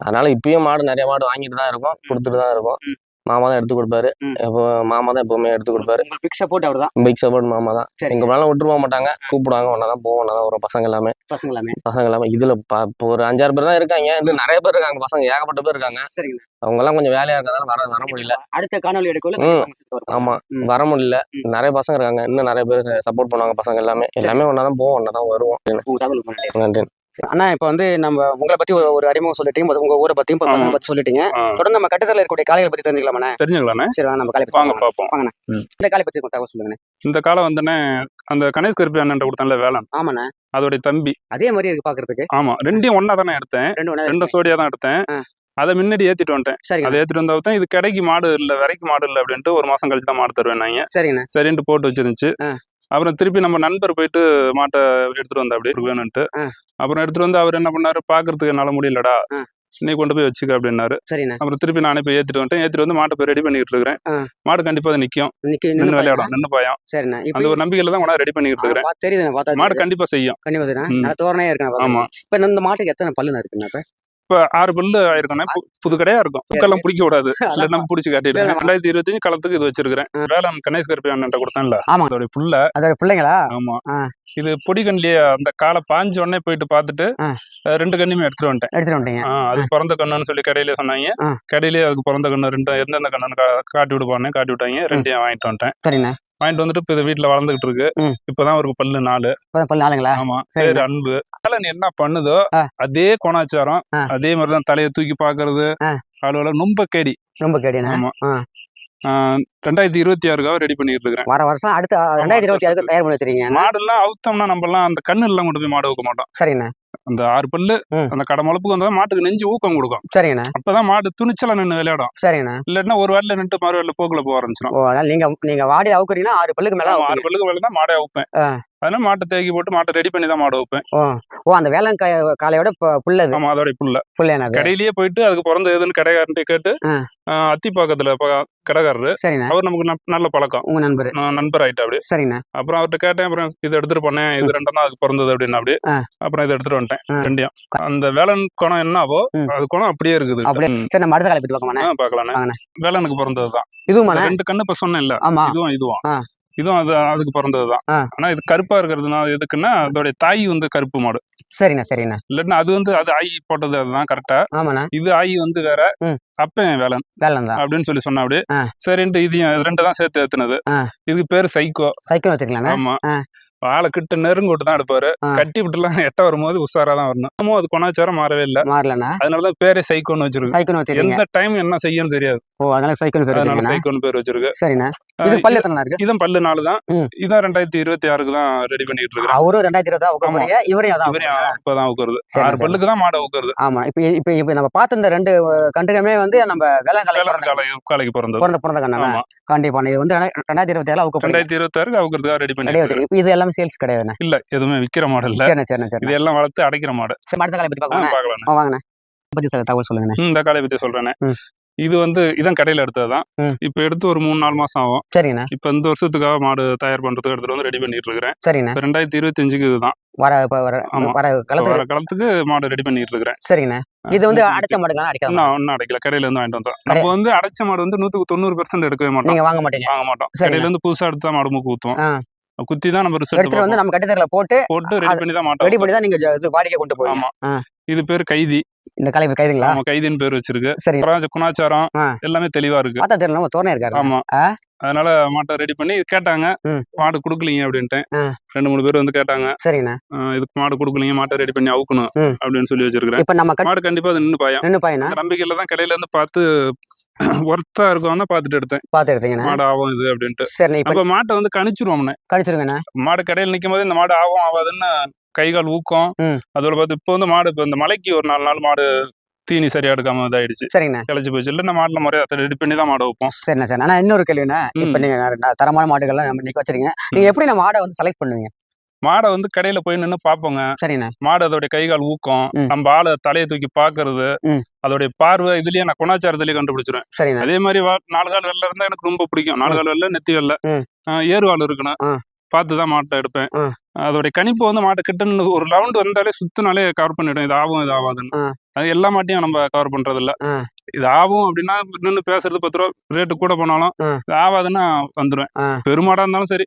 Speaker 3: அதனால இப்பயும் மாடு நிறைய மாடு வாங்கிட்டு தான் இருக்கும் கொடுத்துட்டு தான் இருக்கும். மாமா தான் எடுத்து கொடுப்பாரு.
Speaker 1: ம்.
Speaker 3: எப்போ மாமா தான் எப்பவுமே எடுத்து கொடுப்பாரு.
Speaker 1: பிக் சப்போர்ட் அவர் தான்
Speaker 3: பைக் சப்போர்ட் மாமா தான் எங்க போனாலும் விட்டுருவ மாட்டாங்க. கூப்பிடுவாங்க ஒன்னா தான் போவோம் ஒன்னா தான் வரும் பசங்க எல்லாமே.
Speaker 1: பசங்க எல்லாமே.
Speaker 3: பசங்க எல்லாமே. இதுல இப்போ ஒரு அஞ்சாறு பேர் தான் இருக்காங்க. இன்னும் நிறைய பேர் இருக்காங்க. பசங்க ஏகப்பட்ட பேர் இருக்காங்க.
Speaker 1: சரிங்கண்ணா.
Speaker 3: அவங்க எல்லாம் கொஞ்சம் வேலையா இருக்கிறதால வர வர முடியல.
Speaker 1: அடுத்த காணொலி எடுக்கல
Speaker 3: ஆமா. வர முடியல. நிறைய பசங்க இருக்காங்க. இன்னும் நிறைய பேர் சப்போர்ட் பண்ணுவாங்க பசங்க எல்லாமே. எல்லாமே ஒன்னா தான் போவோம் ஒன்னா தான் வருவோம் நன்றி.
Speaker 1: அண்ணா இப்போ வந்து நம்ம உங்களை பத்தி ஒரு ஒரு அறிமுகம் சொல்லிட்டீங்க. உங்க ஊரை பத்தியும் பசங்க. பத்தி சொல்லிட்டீங்க. தொடர்ந்து நம்ம கட்டத்தில் இருக்கக்கூடிய காளைகளை பத்தி தெரிஞ்சுக்கலாமாண்ணே
Speaker 2: தெரிஞ்சுக்கலாண்ணே.
Speaker 1: சரி நம்ம பத்தி
Speaker 2: வாங்க. பார்ப்போம்.
Speaker 1: வாங்கண்ணே. இந்த காளை பத்தி தகவல் சொல்லுங்கண்ணே.
Speaker 2: இந்த காலம் வந்துனே அந்த கணேஷ் கருப்பி அண்ணன் கொடுத்தான்ல வேளாண்.
Speaker 1: ஆமாண்ணே.
Speaker 2: அதோடைய தம்பி.
Speaker 1: அதே மாதிரி இருக்கு பாக்குறதுக்கு?
Speaker 2: ஆமா ரெண்டையும் ஒன்னா தானே எடுத்தேன்.
Speaker 1: ரெண்டு
Speaker 2: ரெண்டு சோடியா தான் எடுத்தேன். அதை முன்னாடி ஏத்திட்டு வந்துட்டேன்.
Speaker 1: சரிங்க.
Speaker 2: அதை ஏத்திட்டு வந்தா இது கடைக்கு மாடு இல்ல விலைக்கு மாடு இல்ல அப்படின்ட்டு ஒரு மாசம் கழிச்சு தான் மாடு தருவேன் நாங்க
Speaker 1: சரிங்கண்ணே.
Speaker 2: சரின்ட்டு போட்டு வச்சிருந்துச்சு. அப்புறம் திருப்பி நம்ம நண்பர் போயிட்டு மாட்டை எடுத்துட்டு வந்தா அப்படி வேணும்ட்டு. அப்புறம் எடுத்துட்டு வந்து அவர் என்ன பண்ணாரு? பாக்குறதுக்கு என்னால முடியலடா. நீ கொண்டு போய் வச்சுக்க அப்படின்னாரு. அப்புறம் திருப்பி நானே போய் ஏத்திட்டு வந்துட்டேன். ஏத்திட்டு வந்து மாட்டை போய் ரெடி பண்ணிட்டு இருக்கிறேன்.
Speaker 1: ஆ.
Speaker 2: மாடு கண்டிப்பா அது நிக்கும். நின்று விளையாடும் நின்று பாயம்.
Speaker 1: சரிண்ணே.
Speaker 2: அந்த ஒரு நம்பிக்கையில தான் உடனே ரெடி பண்ணிட்டு இருக்கிறேன். மாடு. கண்டிப்பா செய்யும்.
Speaker 1: கண்டிப்பா தோரணையா இருக்கு
Speaker 2: ஆமா.
Speaker 1: இப்ப இந்த மாட்டுக்கு எத்தனை பல்லுண்ணே இருக்குண்ணே இப்ப
Speaker 2: ஆறு பல்லு ஆயிருக்கோம் பு- புது கடையா இருக்கும். புக்கெல்லாம் பிடிக்க கூடாது இல்ல நம்ம பிடிச்சி காட்டிடுவேன்.
Speaker 1: வேலை.
Speaker 2: ரெண்டாயிரத்தி இருபத்தஞ்சு களத்துக்கு இது வச்சிருக்கிறேன். வேளாண் கணேஷ் கருப்பி அண்ணன் கொடுத்தேன்ல.
Speaker 1: ஆமா.
Speaker 2: அதோட புள்ள.
Speaker 1: அதோட பிள்ளைங்களா?
Speaker 2: ஆமா. இது பொடி கண்ணிலேயே அந்த காலை பாஞ்ச உடனே போயிட்டு பார்த்துட்டு. அஹ், ரெண்டு கண்ணுமே எடுத்துட்டு வந்துட்டேன்.
Speaker 1: எடுத்துட்டு வந்துட்டீங்க.
Speaker 2: அது பிறந்த கண்ணுன்னு சொல்லி கடையிலே சொன்னாங்க. கடையிலேயே அதுக்கு பிறந்த கண்ணு ரெண்டு எந்தெந்த கண்ணுன்னு காட்டி விடுப்பானே காட்டி விட்டாங்க. ரெண்டையும் வாங்கிட்டு வந்துட்டேன்.
Speaker 1: சரிண்ணே.
Speaker 2: வாங்கிட்டு வந்துட்டு இப்ப இது வீட்டுல வளர்ந்துகிட்டு இருக்கு. இப்பதான் ஒரு பல்லு நாலு.
Speaker 1: பல்லு ஆளுங்களா
Speaker 2: ஆமா. சரி. அன்பு. நீ என்ன பண்ணுதோ. அதே குணாச்சாரம். அதே மாதிரிதான் தலையை தூக்கி பாக்குறது.
Speaker 1: ஆ.
Speaker 2: அலுவல ரொம்ப கேடி
Speaker 1: ரொம்ப கேடிண்ணே
Speaker 2: ஆமா ரெண்டாயிரத்தி இருபத்தி ஆறுக்காக ரெடி பண்ணிட்டு இருக்கிறேன்
Speaker 1: வர வருஷம் அடுத்த ரெண்டாயிரத்தி இருபத்தி ஆறுக்கு தயார் பண்ணி வச்சிருக்கீங்க.
Speaker 2: மாடெல்லாம் அவுத்தோம்னா நம்ம எல்லாம் அந்த கண்ணு எல்லாம் கொண்டு போய் மாடு வைக்க மாட்டோம்.
Speaker 1: சரிண்ணே.
Speaker 2: அந்த ஆறு பல்லு. அந்த கடை முளப்புக்கு வந்தா மாட்டுக்கு நெஞ்சு ஊக்கம் கொடுக்கும்
Speaker 1: சரிங்கண்ணே
Speaker 2: அப்பதான் மாடு துணிச்சலா நின்று விளையாடும்
Speaker 1: சரிங்கண்ணே
Speaker 2: இல்லைன்னா ஒரு வாரில நின்று மறு வாரில போக்குல போக ஆரம்பிச்சிடும்
Speaker 1: நீங்க நீங்க வாடி அவுக்குறீங்கன்னா ஆறு பல்லுக்கு மேல
Speaker 2: ஆறு. பல்லுக்கு மேல தான் மாடே வைப்பேன்
Speaker 1: ஆ.
Speaker 2: அதனால மாட்டை தேக்கி போட்டு மாட்டை ரெடி பண்ணி தான் மாடு வைப்பேன்.
Speaker 1: ஓ அந்த வேளாண் காய- காளையோட ப- புல்லது?
Speaker 2: ஆமா அதோட புள்ள
Speaker 1: புல்லேனது
Speaker 2: கடையிலேயே போயிட்டு அதுக்கு பிறந்த எதுன்னு கடைக்காரன்ட்டு கேட்டு
Speaker 1: ஆ.
Speaker 2: ஆஹ் அத்திப்பாக்கத்துல ப- கடைக்காரரு.
Speaker 1: சரிண்ணே.
Speaker 2: அவர் நமக்கு நல்ல பழக்கம்.
Speaker 1: உங்க நண்பர்.
Speaker 2: நண்பர் ஆயிட்டு அப்படி
Speaker 1: சரிண்ணே.
Speaker 2: அப்புறம் அவர்கிட்ட கேட்டேன் அப்புறம் இது எடுத்துட்டு போனேன் இது ரெண்டும் தான் அதுக்கு பிறந்தது அப்படின்னு அப்படி. அப்புறம் இதை எடுத்துட்டு வந்துட்டேன். ரெண்டையும். அந்த வேலன் குணம் என்னவோ. அது குணம் அப்படியே இருக்குது.
Speaker 1: சரி நம்ம அடுத்த காலை வாங்கண்ணே.
Speaker 2: வேலனுக்கு பிறந்ததுதான்.
Speaker 1: இதுவுமாண்ணே?
Speaker 2: ரெண்டு கண்ணு இப்ப சொன்னேன் இல்ல
Speaker 1: ஆமா.
Speaker 2: இதுவும் இதுவும். இதுவும் அது அதுக்கு பிறந்ததுதான்
Speaker 1: ஆ.
Speaker 2: ஆனா இது கருப்பா இருக்கிறதுனால எதுக்குன்னா அதோடைய தாய் வந்து கருப்பு மாடு.
Speaker 1: சரிண்ணே சரிண்ணே.
Speaker 2: இல்லைன்னா அது வந்து அது ஆயி போட்டது அதுதான் கரெக்டா
Speaker 1: ஆமாண்ணே.
Speaker 2: இது ஆயி வந்து வேற
Speaker 1: ம்.
Speaker 2: அப்பன் வேலன்
Speaker 1: வேளாண் தான்
Speaker 2: அப்படின்னு சொல்லி சொன்னா அப்படி. சரின்ட்டு இதையும் இது ரெண்டு தான் சேர்த்து ஏத்துனது. இதுக்கு பேரு சைக்கோ.
Speaker 1: சைக்கிள் வச்சிருக்கலாண்ணே
Speaker 2: ஆமா. ஆளை கிட்ட நெருங்க விட்டு தான் எடுப்பாரு. கட்டி விட்டுலாம் எட்ட வரும்போது உஷாரா தான் வரணும். அது கொணாச்சாரம் மாறவே இல்ல.
Speaker 1: மாறலண்ணே.
Speaker 2: அதனாலதான் பேரே சைக்கோன்னு வச்சிருக்கு.
Speaker 1: வச்சிருக்கீங்க.
Speaker 2: எந்த டைம் என்ன செய்யும்னு தெரியாது.
Speaker 1: ஓ அதனால சைக்கிள் பேர்
Speaker 2: அதனால சைக்கோன்னு பேர் வச்சிருக்கு.
Speaker 1: சரிண்ணே. இது பல்லு
Speaker 2: இது-
Speaker 1: எத்தனை இருக்கு?
Speaker 2: இதான் பல்லு நாலு தான். இதான் ரெண்டாயிரத்தி இருபத்தி ஆறுக்கு தான் ரெடி பண்ணிட்டு இருக்கிறேன்
Speaker 1: அவரும் ரெண்டாயிரத்தி இருபதா உட்க
Speaker 2: ஆமா.
Speaker 1: போறீங்க இவரையும் அதான்.
Speaker 2: இப்பதான்
Speaker 1: சரி,
Speaker 2: ஆறு. பல்லுக்கு தான் மாடை ஊக்குறது.
Speaker 1: ஆமா இப்ப இப்ப இப்ப நம்ம பார்த்த இந்த ரெண்டு அஹ், கண்டுகளுமே வந்து நம்ம வேளாண் காலை
Speaker 2: வேளாண்
Speaker 1: பிறந்த பிறந்த பிறந்த கண்ணா கண்டிப்பா இது வந்து ரெண்டா- ரெண்டாயிரத்தி இருபத்தி ஏழு அவுக்க
Speaker 2: ரெண்டாயிரத்தி இருபத்தி ஆறுக்கு அவுக்கிறதுக்காக ரெடி பண்ணி
Speaker 1: இப்ப இது எல்லாமே சேல்ஸ் கிடையாதுண்ணே
Speaker 2: இல்ல எதுவுமே விக்கிற மாடு இல்ல.
Speaker 1: சரிண்ணே
Speaker 2: இதெல்லாம் வளர்த்து அடைக்கிற மாடு.
Speaker 1: சரி அடுத்த காலை பத்தி பார்க்கலாம் வாங்கண்ணே பத்தி தகவல் சொல்லுங்கண்ணே
Speaker 2: ம், இந்த காலை பத்தி சொல்றேனே. இது வந்து இதான் கடையில எடுத்ததுதான். இப்ப எடுத்து ஒரு மூணு நாலு மாசம் ஆகும்.
Speaker 1: சரிண்ணே.
Speaker 2: இப்ப இந்த வருஷத்துக்காக மாடு தயார் பண்றதுக்கு எடுத்துட்டு வந்து ரெடி பண்ணிட்டு இருக்கிறேன்
Speaker 1: சரிண்ணே
Speaker 2: ரெண்டாயிரத்தி இருபத்தி அஞ்சுக்கு இதுதான்.
Speaker 1: வர வர. வர
Speaker 2: காலத்துக்கு மாடு ரெடி பண்ணிட்டு இருக்கிறேன்
Speaker 1: சரிண்ணே இது வந்து அடைச்ச அடிக்காத?
Speaker 2: இன்னும் அடைக்கல. கடையில இருந்து வாங்கிட்டு வந்தோம். நம்ம வந்து அடைச்ச மாடு வந்து நூத்துக்கு தொண்ணூறு பெர்சென்ட் எடுக்கவே மாட்டோம்.
Speaker 1: நீங்க வாங்க மாட்டீங்க.
Speaker 2: வாங்க மாட்டோம். கடையில இருந்து புதுசா எடுத்து தான் மாடு மூக்கு ஊத்துவோம். குத்தி தான் நம்ம ரிசல்ட்
Speaker 1: வந்து நம்ம கட்டித்தரல போட்டு
Speaker 2: போட்டு ரெடி பண்ணி தான் மாட்டோம்.
Speaker 1: ரெடி பண்ணி தான் நீங்க வாடிக்கை கொண்டு போவீங்க.
Speaker 2: ஆமா.
Speaker 1: ஆ.
Speaker 2: இது பேர் கைதி.
Speaker 1: இந்த காலை கைதுங்களா?
Speaker 2: ஆமா கைதின்னு பேர் வச்சிருக்கு.
Speaker 1: சரி.
Speaker 2: குணாச்சாரம். எல்லாமே தெளிவா இருக்கு.
Speaker 1: பார்த்தா தெரியல நம்ம தோரணை இருக்காரு
Speaker 2: ஆமா? அதனால மாட்டை ரெடி பண்ணி கேட்டாங்க. மாடு கொடுக்கலீங்க அப்படின்ட்டேன்.
Speaker 1: ஆ.
Speaker 2: ரெண்டு மூணு பேர் வந்து கேட்டாங்க.
Speaker 1: சரிண்ணே.
Speaker 2: இதுக்கு மாடு கொடுக்கலீங்க மாட்டை ரெடி பண்ணி அவுக்கணும். அப்படின்னு சொல்லி வச்சிருக்கிறேன்.
Speaker 1: இப்ப நம்ம
Speaker 2: மாடு கண்டிப்பா அது நின்னு பாயம்.
Speaker 1: நின்று பாயினா
Speaker 2: அந்த நம்பிக்கையில தான் கடையில இருந்து பார்த்து ஒர்த்தா இருக்கும் தான் பார்த்துட்டு எடுத்தேன்.
Speaker 1: பார்த்து எடுத்தீங்கண்ணே?
Speaker 2: மாடு ஆகும் இது அப்படின்ட்டு.
Speaker 1: சரி இப்ப
Speaker 2: மாட்டை வந்து கணிச்சிருவோம்னே
Speaker 1: கடிச்சிருங்கண்ணே
Speaker 2: மாடு கடையில் நிற்கும் போது இந்த மாடு ஆகும் ஆகாதுன்னு கை கால் ஊக்கம். அதோட பார்த்து இப்போ வந்து மாடு இப்போ இந்த மலைக்கு ஒரு நாலு நாள் மாடு தீனி சரியா எடுக்காம இதாயிடுச்சு.
Speaker 1: சரிங்கண்ணே.
Speaker 2: கிளச்சி போச்சு. இல்லை மாட்டில் முறையா ரெடி பண்ணி தான் மாடு வைப்போம்.
Speaker 1: சரிண்ணே சரி ஆனா இன்னொரு கேள்விண்ணே. இப்ப
Speaker 2: ம்.
Speaker 1: நீங்க ந- ந- தரமான மாடுகள்லாம் நம்ம நிக்க வச்சிருக்கீங்க. நீங்க எப்படி நம்ம மாடை வந்து செலக்ட் பண்ணுவீங்க?
Speaker 2: மாடை வந்து கடையில போய் நின்று பார்ப்போங்க.
Speaker 1: சரிண்ணே.
Speaker 2: மாடு அதோட கை கால் ஊக்கம். நம்ம ஆளை தலையை தூக்கி பாக்குறது. அதோடைய பார்வை இதுலயே நான் குணாச்சாரத்திலேயே கண்டுபிடிச்சிருவேன்.
Speaker 1: சரிண்ணே.
Speaker 2: அதே மாதிரி நாலு கால் வெள்ள இருந்தா எனக்கு ரொம்ப பிடிக்கும். நாலு கால் வெள்ள நெத்தி வெள்ள. ஏறுவாள் இருக்கணும். பார்த்து தான் மாட்டை எடுப்பேன். அதோடைய கணிப்பு வந்து மாட்டை கிட்ட ஒரு ரவுண்ட் வந்தாலே சுத்தினாலே கவர் பண்ணிடும் இது ஆகும் இது ஆகாதுன்னு. அது எல்லா மாட்டையும் நம்ம கவர் பண்றது இல்ல. இது ஆகும் அப்படின்னா நின்று பேசுறது பத்து ரூபா ரேட்டு கூட போனாலும். இது ஆகாதுன்னா வந்துருவேன்
Speaker 1: ஆ.
Speaker 2: பெருமாடா இருந்தாலும் சரி.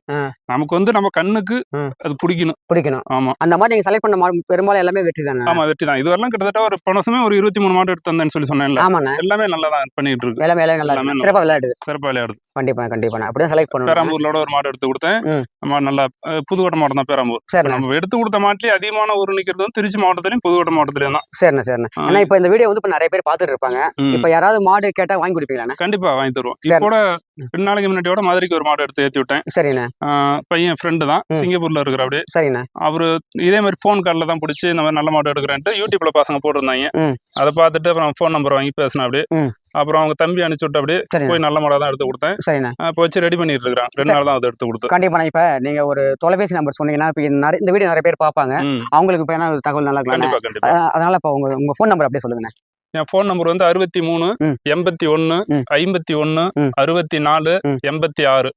Speaker 2: நமக்கு வந்து நம்ம கண்ணுக்கு. அது பிடிக்கணும்.
Speaker 1: பிடிக்கணும்.
Speaker 2: ஆமா.
Speaker 1: அந்த மாதிரி நீங்க செலக்ட் பண்ண மாடு பெரும்பாலும் எல்லாமே வெற்றி தானே?
Speaker 2: ஆமா வெற்றி தான். இதுவரெல்லாம் கிட்டத்தட்ட ஒரு வருஷமே ஒரு இருபத்தி மூணு மாடு எடுத்து வந்தேன்னு சொல்லி சொன்னேன்ல.
Speaker 1: ஆமாண்ணே.
Speaker 2: எல்லாமே நல்லா தான் பண்ணிட்டு இருக்கு
Speaker 1: நல்லா
Speaker 2: எல்லாமே
Speaker 1: இருக்கு. சிறப்பா விளையாடுது.
Speaker 2: சிறப்பா விளையாடுது.
Speaker 1: கண்டிப்பா கண்டிப்பா. அப்படியே செலக்ட் பண்ணணும்
Speaker 2: பேராம்பூர்லோட ஒரு மாடு எடுத்து கொடுத்தேன். நம்ம நல்லா புதுக்கோட்டை மாவட்டம் தான் பேராம்பூர்.
Speaker 1: சரிண்ணே.
Speaker 2: நம்ம எடுத்து கொடுத்த மாட்டிலே அதிகமான ஊர் நிக்கிறது வந்து திருச்சி மாவட்டத்திலயும் புதுக்கோட்டை மாவட்டத்திலயும் தான்.
Speaker 1: சரிண்ணே சரிண்ணே. ஆனா இப்ப இந்த வீடியோ வந்து இப்ப நிறைய பேர் பாத்துட்டு இருப்பாங்க. இப்ப யாராவது மாடு கேட்டா வாங்கி கொடுப்பீங்களாண்ணே?
Speaker 2: கண்டிப்பா வாங்கி தருவோம். கூட ரெண்டு நாளைக்கு முன்னாடியோட மதுரைக்கு ஒரு மாடு எடுத்து ஏத்தி விட்டேன்.
Speaker 1: சரிண்ணே.
Speaker 2: பையன் ஃப்ரெண்டு தான். சிங்கப்பூர்ல இருக்கிற அப்படியே
Speaker 1: சரிண்ணே.
Speaker 2: அவரு இதே மாதிரி ஃபோன் காலில் தான் பிடிச்சி இந்த மாதிரி நல்ல மாடு எடுக்கிறேன்ட்டு யூடியூப்ல பசங்க போட்டிருந்தாங்க. அதை பார்த்துட்டு அப்புறம் ஃபோன் நம்பர் வாங்கி பேசினேன் அப்படியே. அப்புறம் அவங்க தம்பி அனுப்பிச்சு விட்டு அப்படியே போய் நல்ல மாடா தான் எடுத்து கொடுத்தேன்.
Speaker 1: சரிண்ணே.
Speaker 2: இப்போ வச்சு ரெடி பண்ணிட்டு இருக்கிறான். ரெண்டு நாள் தான் அதை எடுத்து கொடுத்து.
Speaker 1: கண்டிப்பா நான் இப்ப நீங்க ஒரு தொலைபேசி நம்பர் சொன்னீங்கன்னா இப்ப இந்த நிறைய- இந்த வீடியோ நிறைய பேர் பார்ப்பாங்க. அவங்களுக்கு இப்ப தகவல் நல்லா அதனால இப்ப உங்க உங்க ஃபோன் நம்பர் அப்படியே சொல்லுங்க
Speaker 2: என் ஃபோன் நம்பர் வந்து அறுபத்தி மூணு. எண்பத்தி ஒன்னு. ஐம்பத்தி ஒன்னு. அறுபத்தி நாலு. எண்பத்தி ஆறு.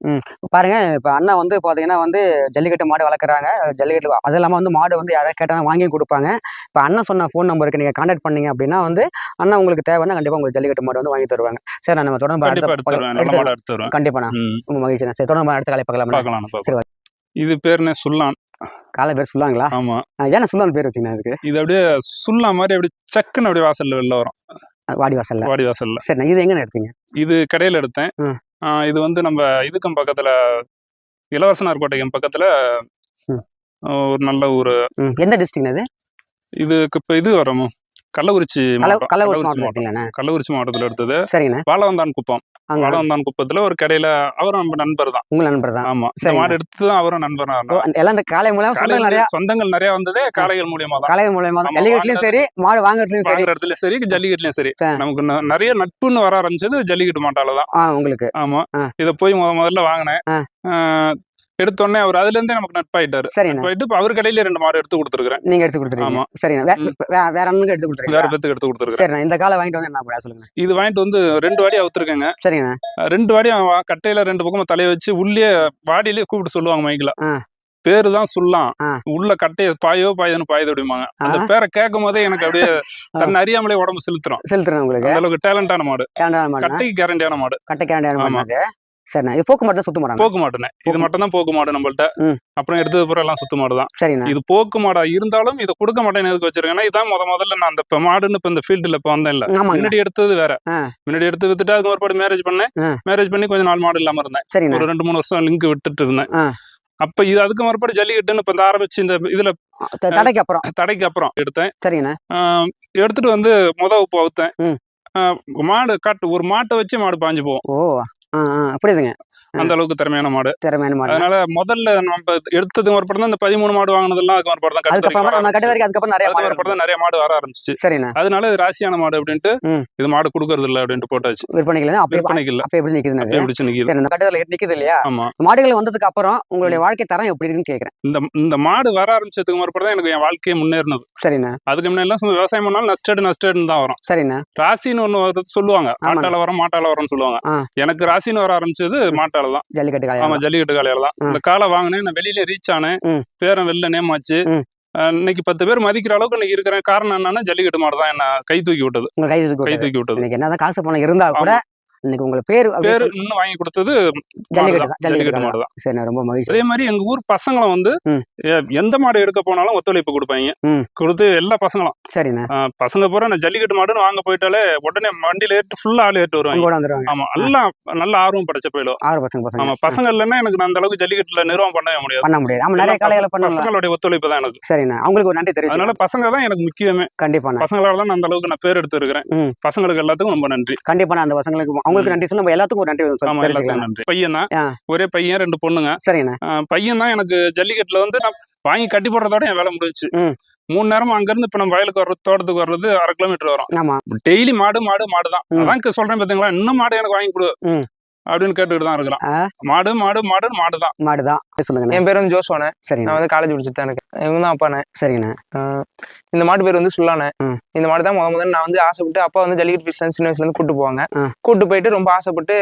Speaker 1: பாருங்க இப்ப அண்ணா வந்து பாத்தீங்கன்னா வந்து ஜல்லிக்கட்டு மாடு வளர்க்குறாங்க. ஜல்லிக்கட்டு அது இல்லாம வந்து மாடு வந்து யாராவது கேட்டாலும் வாங்கி கொடுப்பாங்க. இப்ப அண்ணன் சொன்ன ஃபோன் நம்பருக்கு நீங்க கான்டாக்ட் பண்ணீங்க அப்படின்னா வந்து அண்ணா உங்களுக்கு தேவைன்னா கண்டிப்பா உங்களுக்கு ஜல்லிக்கட்டு மாடு வந்து வாங்கி தருவாங்க. சரி நம்ம தொடர்ந்து
Speaker 2: கண்டிப்பா
Speaker 1: ரொம்ப மகிழ்ச்சி சரி தொடர்ந்து அடுத்த காலை பார்க்கலாம். சரி,
Speaker 2: இது பேருனே சுல்லான்.
Speaker 1: காலை பேர் சொல்லுவாங்களா
Speaker 2: ஆமா.
Speaker 1: ஏன்னா சொல்லுவாங்க பேர் வச்சுங்க அதுக்கு.
Speaker 2: இது அப்படியே சுல்லா மாதிரி அப்படியே சக்குன்னு அப்படியே வாசல்ல வெளில வரும்.
Speaker 1: வாடி வாசல்ல.
Speaker 2: வாடி வாசல்ல.
Speaker 1: சரிண்ணா இது எங்க எடுத்தீங்க?
Speaker 2: இது கடையில எடுத்தேன். இது வந்து நம்ம இதுக்கும் பக்கத்துல இளவரசனார் கோட்டைக்கும் பக்கத்துல ஒரு நல்ல ஊர்.
Speaker 1: எந்த டிஸ்ட்ரிக்ட் அது
Speaker 2: இதுக்கு இப்ப இது வரும். கள்ளக்குறிச்சி.
Speaker 1: கள்ளக்குறிச்சி மாவட்டம்.
Speaker 2: கள்ளக்குறிச்சி மாவட்டத்துல எடுத்தது. வாழவந்தான் குப்பம்.
Speaker 1: அங்க
Speaker 2: வாழவந்தான் குப்பத்துல ஒரு கடையில அவரும் நம்ம நண்பர் தான்
Speaker 1: உங்க நண்பர் தான்.
Speaker 2: ஆமா. இந்த
Speaker 1: சரிங்க.
Speaker 2: மாடு எடுத்து தான் அவரும் நண்பரா
Speaker 1: எல்லாம் இந்த காலை மூலம் சொந்தங்கள் நிறைய
Speaker 2: சொந்தங்கள் நிறைய வந்ததே காளைகள் மூலியமா தான்
Speaker 1: காலை மூலியமா தான் ஜல்லிக்கட்டுலயும் சரி மாடு வாங்குறதுலயும் சரி.
Speaker 2: இடத்துலயும் சரி ஜல்லிக்கட்டுலயும் சரி.
Speaker 1: சரி.
Speaker 2: நமக்கு நிறைய நட்புன்னு வர ஆரம்பிச்சது ஜல்லிக்கட்டு மாட்டால தான்.
Speaker 1: ஆ உங்களுக்கு.
Speaker 2: ஆமா. இத போய் முத முதல்ல வாங்கினேன். எடுத்தோடனே அவர் அதுல இருந்தே நமக்கு நட்பாயிட்டாரு.
Speaker 1: சரிண்ணே.
Speaker 2: போயிட்டு அவர் கடையில ரெண்டு மாடு எடுத்து கொடுத்துருக்கேன்
Speaker 1: நீங்க எடுத்து கொடுத்துருக்கீங்க. சரிண்ணா. வேற அண்ணனுக்கு எடுத்து
Speaker 2: வேற
Speaker 1: கொடுத்துருக்கீங்க
Speaker 2: பேத்துக்கு எடுத்து கொடுத்துருக்கேன்
Speaker 1: சரிண்ணா. இந்த காலை வாங்கிட்டு வந்து என்ன சொல்லுங்க.
Speaker 2: இது வாங்கிட்டு வந்து ரெண்டு வாடி அவுத்துருக்கேங்க.
Speaker 1: சரிண்ணா
Speaker 2: ரெண்டு வாடி கட்டையில ரெண்டு பக்கமும் தலைய வச்சு உள்ளே வாடியிலே கூப்பிட்டு சொல்லுவாங்க மைக்கில. பேரு தான் சொல்லாம்.
Speaker 1: ஆ.
Speaker 2: உள்ள கட்டைய பாயோ பாயுதுன்னு பாயுது அப்படிம்பாங்க. அந்த. பேரை கேட்கும் போதே எனக்கு அப்படியே தன்னை அறியாமலே உடம்பு செலுத்துறோம்
Speaker 1: செலுத்துறேன் உங்களுக்கு.
Speaker 2: அளவுக்கு டேலண்டான மாடு. கட்டைக்கு கேரண்டியான மாடு.
Speaker 1: கட்டை
Speaker 2: ஆமா.
Speaker 1: மாடு சரிண்ணா இது போக்கு மாடு சுத்த மாட்டாங்க
Speaker 2: போக்கு மாடுனே. இது மட்டும் தான் போக்கு மாடு நம்மள்ட்ட. அப்புறம் எடுத்தது பூரா எல்லாம் சுத்து மாடு தான்
Speaker 1: சரிண்ணா.
Speaker 2: இது போக்கு மாடா இருந்தாலும் இதை கொடுக்க மாட்டேன்னு எதுக்கு வச்சிருக்கேன்னா இதான் முத முதல்ல நான் அந்த இப்ப மாடுன்னு இப்ப இந்த ஃபீல்டுல இப்ப வந்தேன்ல.
Speaker 1: ஆமாங்க.
Speaker 2: முன்னாடி எடுத்தது வேற. முன்னாடி எடுத்து வித்துட்டு அதுக்கு ஒருபாடு மேரேஜ் பண்ணேன். மேரேஜ் பண்ணி கொஞ்ச நாள் மாடு இல்லாம இருந்தேன். ஒரு ரெண்டு மூணு வருஷம் லிங்க் விட்டுட்டு இருந்தேன். அப்ப இது அதுக்கு மறுபடி ஜல்லிக்கட்டுன்னு இப்ப இந்த ஆரம்பிச்சு இந்த இதுல
Speaker 1: தடைக்கு அப்புறம்.
Speaker 2: தடைக்கு அப்புறம் எடுத்தேன். ஆஹ் எடுத்துட்டு வந்து முத உப்பு அவுத்தேன். மாடு காட்டு ஒரு மாட்டை வச்சு மாடு பாஞ்சு போகும்
Speaker 1: ஓ. ஆ ஆ புரியுதுங்க
Speaker 2: அந்த அளவுக்கு திறமையான மாடு.
Speaker 1: திறமையான மாடு.
Speaker 2: அதனால முதல்ல நம்ம எடுத்தது மறுபடி தான் இந்த பதிமூணு மாடு வாங்கினதெல்லாம் அதுக்கு மறுபடி தான்
Speaker 1: அதுக்கப்புறமா நம்ம கட்டு வரைக்கும் அதுக்கப்புறம் நிறைய
Speaker 2: அதுக்கு தான் நிறைய மாடு வர ஆரம்பிச்சிச்சு.
Speaker 1: சரிண்ணா.
Speaker 2: அதனால ராசியான மாடு அப்படின்ட்டு. இது மாடு கொடுக்கறது இல்ல அப்படின்ட்டு போட்டாச்சு.
Speaker 1: விற்பனைகள் அப்படியே
Speaker 2: விற்பனைக்கு இல்ல.
Speaker 1: அப்ப எப்படி
Speaker 2: அப்படியே பிடிச்சு நிக்குது?
Speaker 1: சரி இந்த கட்டுதல் நிக்குது இல்லையா?
Speaker 2: ஆமா.
Speaker 1: மாடுகள் வந்ததுக்கு அப்புறம் உங்களுடைய வாழ்க்கை தரம் எப்படி இருக்குன்னு கேக்குறேன்.
Speaker 2: இந்த இந்த மாடு வர ஆரம்பிச்சதுக்கு மறுபடி தான் எனக்கு என் வாழ்க்கையே முன்னேறினது.
Speaker 1: சரிண்ணா.
Speaker 2: அதுக்கு முன்னாடி எல்லாம் சும்மா விவசாயம் பண்ணாலும் நஸ்டட் நஸ்டட்னு தான் வரும்.
Speaker 1: சரிண்ணா.
Speaker 2: ராசின்னு வருது சொல்லுவாங்க. ஆட்டால வரும் மாட்டால வரும்னு சொல்லுவாங்க. எனக்கு ராசின்னு வர ஆரம்பிச்சது மாட்டால தான்
Speaker 1: ஜல்லிக்கட்டு
Speaker 2: ஆமா
Speaker 1: காலையில
Speaker 2: ஜல்லிக்கட்டு காலையில தான். இந்த காலை வாங்கினேன் நான் வெளியில ரீச் ஆனேன். பேரன் வெளில நேமாச்சு
Speaker 1: ம்.
Speaker 2: அஹ் இன்னைக்கு பத்து பேர் மதிக்கிற அளவுக்கு இன்னைக்கு இருக்கிறேன் காரணம் என்னன்னா ஜல்லிக்கட்டு மாடு தான் என்ன கை தூக்கி விட்டது
Speaker 1: கை தூக்கி
Speaker 2: கை
Speaker 1: விட்டது.
Speaker 2: தூக்கி விட்டது
Speaker 1: என்னதான் காசு பணம் இருந்தா கூட இன்னைக்கு உங்களுக்கு பேர்
Speaker 2: பேரு இன்னும் வாங்கி கொடுத்தது
Speaker 1: ஜல்லிக்கட்டு ஜல்லிக்கட்டு
Speaker 2: மாடு தான்.
Speaker 1: சரி நான் ரொம்ப மகிழ்ச்சி.
Speaker 2: அதே மாதிரி எங்க ஊர் பசங்களும் வந்து எந்த மாடு எடுக்க போனாலும் ஒத்துழைப்பு கொடுப்பாங்க. கொடுத்து எல்லா பசங்களும்.
Speaker 1: சரிண்ணே.
Speaker 2: பசங்க பூரா நான் ஜல்லிக்கட்டு மாடுன்னு வாங்க போயிட்டாலே உடனே வண்டியில ஏறிட்டு ஃபுல்லா ஆள் ஏறிட்டு வருவாங்க. ஆமா எல்லாம் நல்ல ஆர்வம் படைச்ச போயிடும்.
Speaker 1: ஆறு பசங்க பசங்க.
Speaker 2: ஆமா பசங்க இல்லைன்னா எனக்கு நான் அந்த அளவுக்கு ஜல்லிக்கட்டுல நிர்வாகம் பண்ணவே முடியாது.
Speaker 1: பண்ண முடியாது. ஆமா நிறைய காலையில பண்ணலாம்.
Speaker 2: பசங்களுடைய ஒத்துழைப்பு தான் எனக்கு.
Speaker 1: சரிண்ணே. அவங்களுக்கு ஒரு நன்றி
Speaker 2: அதனால
Speaker 1: தெரிவிச்சு
Speaker 2: பசங்க தான் எனக்கு முக்கியமே.
Speaker 1: கண்டிப்பாண்ணே.
Speaker 2: பசங்களால தான் அந்த அளவுக்கு நான் பேர் எடுத்து இருக்கிறேன். பசங்களுக்கு எல்லாத்துக்கும் ரொம்ப நன்றி.
Speaker 1: கண்டிப்பா அந்த பசங்களுக்கு அவங்களுக்கு நன்றி. சொல்லி நம்ம எல்லாத்துக்கும் ஒரு நன்றி
Speaker 2: நன்றி. பையன்? தான். ஒரே பையன் ரெண்டு பொண்ணுங்க. ஆ, பையன் தான் எனக்கு ஜல்லிக்கட்டுல வந்து நான் வாங்கி கட்டி போடுறதோட என் வேலை முடிஞ்சுச்சு. மூணு நேரம் அங்க இருந்து இப்ப நம்ம வயலுக்கு வர்றது தோட்டத்துக்கு வர்றது அரை கிலோமீட்டர் வரும்.
Speaker 1: ஆமா.
Speaker 2: டெய்லி மாடு மாடு மாடு தான். அதான் சொல்றேன் பாத்தீங்களா? இன்னும் மாடு எனக்கு வாங்கி கொடு. அப்படின்னு கேட்டுக்கிட்டு தான் இருக்கிறான்.
Speaker 1: ஆ.
Speaker 2: மாடு மாடு மாடு மாடு தான்
Speaker 1: மாடுதான் சொல்லுங்கண்ணே.
Speaker 4: என் பேர் வந்து ஜோஸ்வானே
Speaker 1: சரிண்ணே
Speaker 4: நான் வந்து காலேஜ் படிச்சுட்டு தான் இருக்கேன். இவங்க தான் அப்பானே ஆஹ் இந்த மாட்டு பேர் வந்து சுல்லானே. இந்த மாடு தான் முத முதல்ல நான் வந்து ஆசைப்பட்டு அப்பா வந்து ஜல்லிக்கட்டு ஃபீல்ட்ல சின்ன வயசுல இருந்து கூட்டு போவாங்க. கூட்டு போயிட்டு ரொம்ப ஆசைப்பட்டு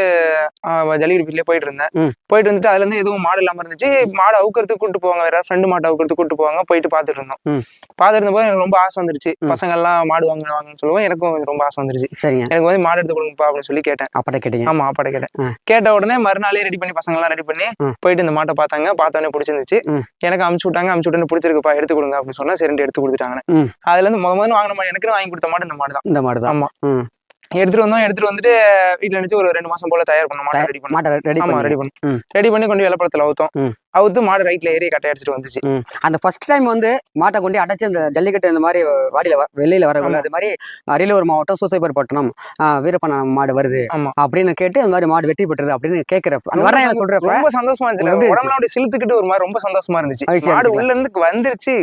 Speaker 4: ஜல்லிக்கட்டு ஃபீல்ட்லேயே போயிட்டு இருந்தேன்.
Speaker 1: ம்.
Speaker 4: போயிட்டு வந்துட்டு அதுல இருந்து எதுவும் மாடு இல்லாம இருந்துச்சு. மாடு அவுக்கிறதுக்கு கூட்டு போவாங்க. வேற ஃப்ரெண்டு மாட்டு அவுக்கிறதுக்கு கூட்டு போவாங்க. போயிட்டு பார்த்துட்டு இருந்தோம்.
Speaker 1: ம்.
Speaker 4: பார்த்துட்டு இருந்தபோது எனக்கு ரொம்ப ஆசை வந்துருச்சு. பசங்க எல்லாம் மாடு வாங்க வாங்கன்னு சொல்லுவோம் எனக்கும் ரொம்ப ஆசை வந்துருச்சு.
Speaker 1: சரிங்க.
Speaker 4: எனக்கு வந்து மாடு எடுத்து கொடுங்கப்பா அப்படின்னு சொல்லி கேட்டேன்.
Speaker 1: அப்பட கேட்டீங்க.
Speaker 4: ஆமா அப்பாட்ட கேட்டேன். கேட்ட உடனே மறுநாளே ரெடி பண்ணி பசங்க எல்லாம் ரெடி பண்ணி. போயிட்டு இந்த மாட்டை பார்த்தாங்க. பார்த்தோன்னே பிடிச்சிருந்துச்சு. எனக்கு அமுச்சு விட்டாங்க அமுச்சு விட்டு பிடிச்சிருக்குப்பா எடுத்து கொடுங்க அப்படின்னு சொன்னா சரிண்டு எடுத்து கொடுத்துட்டாங்க. அதுல இருந்து முத முதல்ல வாங்கின மாடு எனக்கு வாங்கி கொடுத்த மாடு இந்த மாடு தான்.
Speaker 1: இந்த மாடுதான்
Speaker 4: ஆமா.
Speaker 1: ம்.
Speaker 4: எடுத்துட்டு வந்தோம். எடுத்துட்டு வந்துட்டு வீட்டுல நினைச்சு ஒரு ரெண்டு மாசம் போல தயார் பண்ண மாட்டை ரெடி பண்ணோம்.
Speaker 1: மாட்டை ரெடி
Speaker 4: ஆமா
Speaker 1: பண்ணி
Speaker 4: ரெடி பண்ணி. ரெடி பண்ணி கொண்டு விளப்படத்துல அவுத்தோம். அவுத்து மாடு ரைட்ல ஏறி கட்டை அடிச்சிட்டு வந்துச்சு.
Speaker 1: அந்த ஃபர்ஸ்ட் டைம் வந்து மாட்டை கொண்டு அடைச்சு அந்த ஜல்லிக்கட்டு இந்த மாதிரி வாடியில வெளியில வரக்குள்ள. அது மாதிரி அரியலூர் மாவட்டம் சூசைப்பட்டினம் வீரப்பன மாடு வருது. அப்படின்னு கேட்டு இந்த மாதிரி மாடு வெற்றி பெற்றது அப்படின்னு கேட்கிறப்ப அந்த வர சொல்றப்ப
Speaker 4: ரொம்ப சந்தோஷமா இருந்துச்சு? உடம்புல சிலுத்துக்கிட்டு ஒரு மாதிரி ரொம்ப சந்தோஷமா இருந்துச்சு. மாடு? உள்ள இருந்து வந்துருச்சு.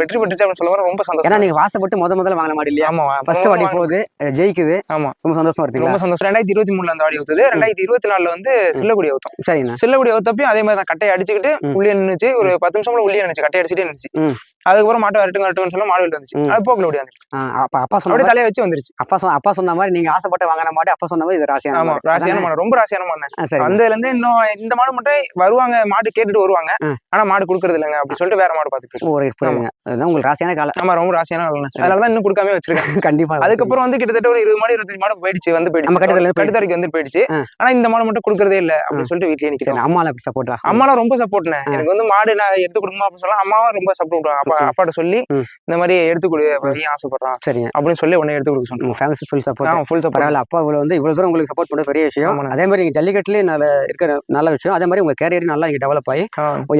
Speaker 4: வெற்றி பெற்றுச்சு அப்படின்னு சொல்ல ரொம்ப
Speaker 1: ஏன்னா
Speaker 4: சந்தோஷம்
Speaker 1: நீங்க வாசப்பட்டு முத முதல்ல வாங்கின மாடு இல்லையா?
Speaker 4: ஆமா
Speaker 1: ஃபர்ஸ்ட் வாடி போகுது ஜெயிக்குது.
Speaker 4: ஆமா.
Speaker 1: ரொம்ப சந்தோஷமா இருக்கீங்களா
Speaker 4: ரொம்ப சந்தோஷம். ரெண்டாயிரத்தி இருபத்தி மூணுல அந்த வாடி ஊத்துது ரெண்டாயிரத்தி இருபத்தி நாலுல வந்து சில்லக்குடி ஊத்தம்
Speaker 1: சரிண்ணா.
Speaker 4: சில்லக்குடி ஊத்தப்பையும் அதே மாதிரி தான் கட்டையை அடிச்சுக்கிட்டு. உள்ளே நின்னுச்சு. ஒரு பத்து நிமிஷம் உள்ளே நின்னுச்சு. கட்டை அடிச்சுட்டே நின்னுச்சு.
Speaker 1: ம்.
Speaker 4: அதுக்கப்புறம் மாட்டை வரட்டும் வரட்டும்னு சொன்னா மாடு வந்துச்சு. அது போக்குல
Speaker 1: ஆஹ் அப்பா அப்பா சொன்ன
Speaker 4: அப்படியே தலையை வச்சு வந்துருச்சு.
Speaker 1: அப்பா சொன்ன அப்பா சொன்ன மாதிரி நீங்க ஆசைப்பட்டு வாங்கின மாடு அப்பா சொன்ன மாதிரி இது ராசியான
Speaker 4: ஆமா ராசியான? மாடு. ரொம்ப ராசியான மாடு
Speaker 1: ஆ, சரி.
Speaker 4: அந்த இதுல இருந்து இன்னும் இந்த மாடு மட்டும் வருவாங்க மாடு கேட்டுட்டு வருவாங்க. ஆனா மாடு கொடுக்கறது இல்லைங்க அப்படி சொல்லிட்டு வேற மாடு பாத்துட்டு
Speaker 1: புரியுதுங்க அதுதான் உங்களுக்கு ராசியான காலம்.
Speaker 4: ஆமா ரொம்ப ராசியான ஆளுங்க அதனாலதான் இன்னும் கொடுக்காம வச்சிருக்கேன்.
Speaker 1: கண்டிப்பா.
Speaker 4: அதுக்கப்புறம் வந்து கிட்டத்தட்ட ஒரு இருபது மாடு இருபத்தஞ்சு மாடு போயிடுச்சு வந்து போயிடுச்சு. கட்டுத்தரைக்கு வந்து போயிடுச்சு. ஆனா இந்த மாடு மட்டும் கொடுக்கறதே இல்ல. அப்படின்னு சொல்லிட்டு வீட்லயே
Speaker 1: சரி
Speaker 4: நிக்கிறோம்.
Speaker 1: அம்மால எப்படி சப்போர்ட்டா
Speaker 4: அம்மாலாம் ரொம்ப சப்போர்ட்னே எனக்கு வந்து மாடு நான் எடுத்து கொடுக்குமா அப்படின்னு சொல்லலாம் அம்மாவும் ரொம்ப சப்போர்ட் அப்பா. அப்பாட்ட சொல்லி. இந்த மாதிரி எடுத்து கொடு பையன் ஆசைப்படுறான்.
Speaker 1: சரிங்க.
Speaker 4: அப்படின்னு சொல்லி உடனே எடுத்து கொடுக்க சொன்னோம்
Speaker 1: family full support
Speaker 4: full support
Speaker 1: பரவாயில்ல அப்பா இவ்வளவு வந்து இவ்வளவு தூரம் உங்களுக்கு சப்போர்ட் பண்ண பெரிய விஷயம். அதே மாதிரி நீங்க ஜல்லிக்கட்டுலயும் நல்ல இருக்கிற நல்ல விஷயம். அதே மாதிரி உங்க கேரியர் நல்லா இங்க டெவலப் ஆகி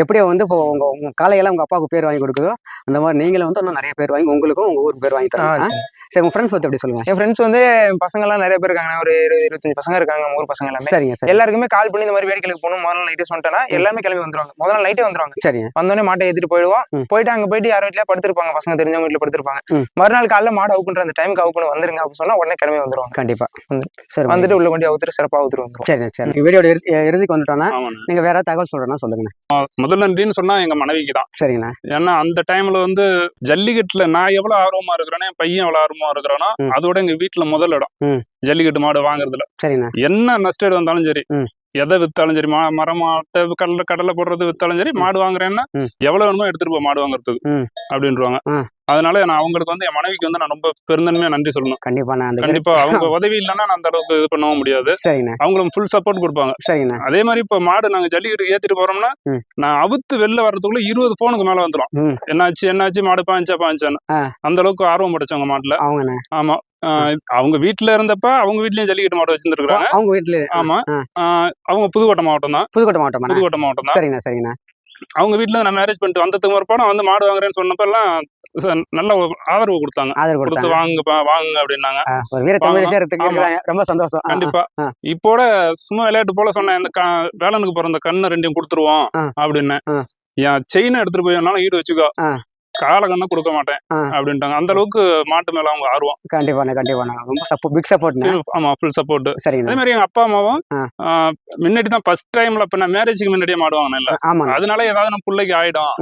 Speaker 1: எப்படியோ வந்து இப்போ உங்க உங்க காலையெல்லாம் உங்க அப்பாவுக்கு பேர் வாங்கி கொடுக்குதோ அந்த மாதிரி நீங்களும் வந்து இன்னும் நிறைய பேர் வாங்கி உங்களுக்கும் உங்க ஊருக்கு பேர் வாங்கி ஆ? சரி உங்க ஃப்ரெண்ட்ஸ் பத்தி எப்படி சொல்லுங்க?
Speaker 4: என் ஃப்ரெண்ட்ஸ் வந்து பசங்க எல்லாம் நிறைய பேர் இருக்காங்க ஒரு இருபது இருபத்தஞ்சு பசங்க இருக்காங்க நம்ம ஊர் பசங்க எல்லாமே.
Speaker 1: சரிங்க சரி
Speaker 4: எல்லாருக்குமே கால் பண்ணி இந்த மாதிரி வேடிக்கைக்கு போகணும். முதல்ல நைட்டே சொல்லிட்டேன்னா எல்லாமே கிளம்பி வந்துருவாங்க. முதல்ல நைட்டே வந்துருவாங்க.
Speaker 1: சரிங்க.
Speaker 4: வந்தோடனே மாட்டை ஏத்திட்டு போயிடுவோம். போயிட்டு அங்க போயிட்டு யார் வீட்லயா படுத்திருப்பாங்க. பசங்க தெரிஞ்சவங்க வீட்டுல படுத்திருப்பாங்க. மறுநாள் காலைல மாடு அவுக்குன்ற அந்த டைமுக்கு அவுக்கணும் வந்துருங்க அப்படின்னு சொன்னா உடனே கிளம்பி வந்துருவாங்க.
Speaker 1: கண்டிப்பா.
Speaker 4: வந்து-
Speaker 1: சரி
Speaker 4: வந்துட்டு உள்ள கொண்டு அவுத்துட்டு சிறப்பா அவுத்துட்டு வந்துருவோம்.
Speaker 1: சரி சரி வீடியோட இறுதிக்கு வந்துட்டோம்னா நீங்க வேற தகவல் சொல்றேன்னா சொல்லுங்க
Speaker 2: முதல் நன்றின்னு சொன்னா எங்க மனைவிக்கு தான்.
Speaker 1: சரிங்கண்ணா.
Speaker 2: ஏன்னா அந்த டைம்ல வந்து ஜல்லிக்கட்டுல நான் எவ்வளவு ஆர்வமா இருக்கிறேனோ என் பையன் எவ்வளவு ஆர்வமா இருக்கிறானோ. அதோட எங்க வீட்டுல முதல் இடம். ஜல்லிக்கட்டு மாடு வாங்குறதுல. என்ன நஷ்டம் வந்தாலும் சரி. எதை வித்தாலும் சரி மா மரமாட்ட கடலை கடலை போடுறது வித்தாலும் சரி மாடு வாங்குறேன்னா. எவ்வளவு வேணுமோ எடுத்துட்டு போ மாடு வாங்குறதுக்கு
Speaker 1: ஆ.
Speaker 2: அதனால நான் அவங்களுக்கு வந்து என் மனைவிக்கு வந்து நான் ரொம்ப பெருந்தன்மையா நன்றி சொல்லணும்.
Speaker 1: கண்டிப்பா நான்
Speaker 2: கண்டிப்பா அவங்க உதவி இல்லைன்னா நான் அந்த அளவுக்கு இது பண்ணவும் முடியாது. அவங்களும் ஃபுல் சப்போர்ட் கொடுப்பாங்க.
Speaker 1: சரிங்கண்ணா
Speaker 2: அதே மாதிரி இப்ப மாடு நாங்க ஜல்லிக்கட்டு ஏத்திட்டு போறோம்னா. நான் அவுத்து வெளில வர்றதுக்குள்ள இருபது போனுக்கு மேல வந்துரும்.
Speaker 1: ம்.
Speaker 2: என்னாச்சு என்னாச்சு மாடு பாஞ்சா பாஞ்சான்னு. அந்த அளவுக்கு ஆர்வம் படைச்சவங்க மாட்டுல. ஆமா. அவங்க வீட்டுல இருந்தப்ப அவங்க வீட்லயும் ஜல்லிக்கட்டு மாடு வச்சிருந்துருக்காங்க
Speaker 1: அவங்க வீட்டுல
Speaker 2: ஆமா. அவங்க புதுக்கோட்டை மாவட்டம் தான்.
Speaker 1: புதுக்கோட்டை மாவட்டமா?
Speaker 2: புதுக்கோட்டை மாவட்டம் தான்.
Speaker 1: சரிங்கண்ணா சரிங்கண்ணா
Speaker 2: அவங்க வீட்டுல நான் மேரேஜ் பண்ணிட்டு வந்ததுக்கு ஒரு நான் வந்து மாடு வாங்குறேன்னு சொன்னப்ப எல்லாம் நல்ல ஆதரவு கொடுத்தாங்க.
Speaker 1: ஆதரவு
Speaker 2: கொடுத்து வாங்குப்பா வாங்குங்க அப்படின்னாங்க.
Speaker 1: ரொம்ப சந்தோஷம்.
Speaker 2: கண்டிப்பா. இப்போட சும்மா விளையாட்டு போல சொன்னேன். இந்த வேலனுக்கு போற இந்த கண்ணை ரெண்டையும் கொடுத்துருவோம். அப்படின்னு. என் செயினை எடுத்துட்டு போய் வேணாலும் ஈடு வச்சுக்கோ.
Speaker 1: ஆ.
Speaker 2: கால கண்ணை கொடுக்க மாட்டேன். அப்படின்ட்டாங்க. அந்த அளவுக்கு மாட்டு மேல அவங்க ஆர்வம்.
Speaker 1: கண்டிப்பாண்ணா கண்டிப்பாண்ணா. ரொம்ப சப்போர்ட் பிக்
Speaker 2: Full- ஆமா ஃபுல் சப்போர்ட் அதே
Speaker 1: சரிங்கண்ணா
Speaker 2: மாதிரி எங்க அப்பா அம்மாவும் முன்னாடி தான் ஃபர்ஸ்ட் டைம்ல இப்ப நான் மேரேஜுக்கு முன்னாடியே மாடு வாங்கினேன்ல
Speaker 1: ஆமாண்ணா.
Speaker 2: அதனால ஏதாவது நம்ம பிள்ளைக்கு ஆயிடும்.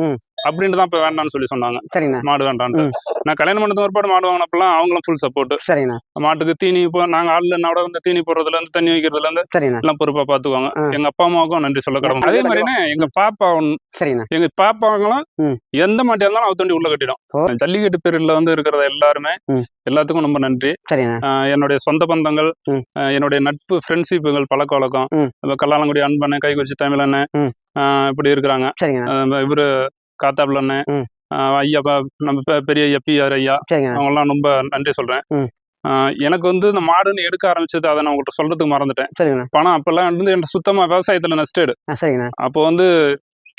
Speaker 2: அப்படின்ட்டு தான் இப்ப வேண்டாம்னு சொல்லி சொன்னாங்க.
Speaker 1: சரிங்கண்ணா
Speaker 2: மாடு வேண்டான்ட்டு.
Speaker 1: ம்.
Speaker 2: நான் கல்யாணம் பண்ணது ஒருபாடு மாடு வாங்கினப்பெல்லாம் அவங்களும் ஃபுல் சப்போர்ட்
Speaker 1: சரிங்கண்ணா
Speaker 2: மாட்டுக்கு தீனி இப்போ நாங்க ஆள் என்னோட வந்து தீனி போடுறதுல இருந்து தண்ணி வைக்கிறதுல இருந்து
Speaker 1: சரிங்கண்ணா
Speaker 2: எல்லாம் பொறுப்பா பாத்துக்குவாங்க.
Speaker 1: ஆ.
Speaker 2: எங்க அப்பா அம்மாவுக்கும் நன்றி சொல்ல கடமை. அதே மாதிரினே எங்க பாப்பா
Speaker 1: சரிங்கண்ணா
Speaker 2: எங்க பாப்பாங்களாம். எந்த மாட்டியா இருந்தாலும் அவ தண்டி உள்ள கட்டிடும். ஜல்லிக்கட்டு பேரில் வந்து இருக்கிற எல்லாருமே. எல்லாத்துக்கும் ரொம்ப நன்றி. என்னுடைய சொந்த பந்தங்கள் என்னுடைய நட்பு ஃப்ரெண்ட்ஷிப்புகள் பழக்க வழக்கம். கல்லாலங்குடி அன்பண்ணே கைகுச்சி தமிழண்ணே இப்படி இருக்கிறாங்க. இவரு காத்தாப்புல ஐயா நம்ம பெரிய ஐயா
Speaker 1: சரிங்கண்ணா
Speaker 2: அவங்கெல்லாம் ரொம்ப நன்றி சொல்றேன். எனக்கு வந்து இந்த மாடுன்னு எடுக்க ஆரம்பிச்சது அதை நான் உங்கள்கிட்ட சொல்றதுக்கு மறந்துட்டேன்.
Speaker 1: சரிங்கண்ணா.
Speaker 2: பணம் அப்பெல்லாம் வந்து எனக்கு சுத்தமா விவசாயத்துல நஷ்டேடு. அப்போ வந்து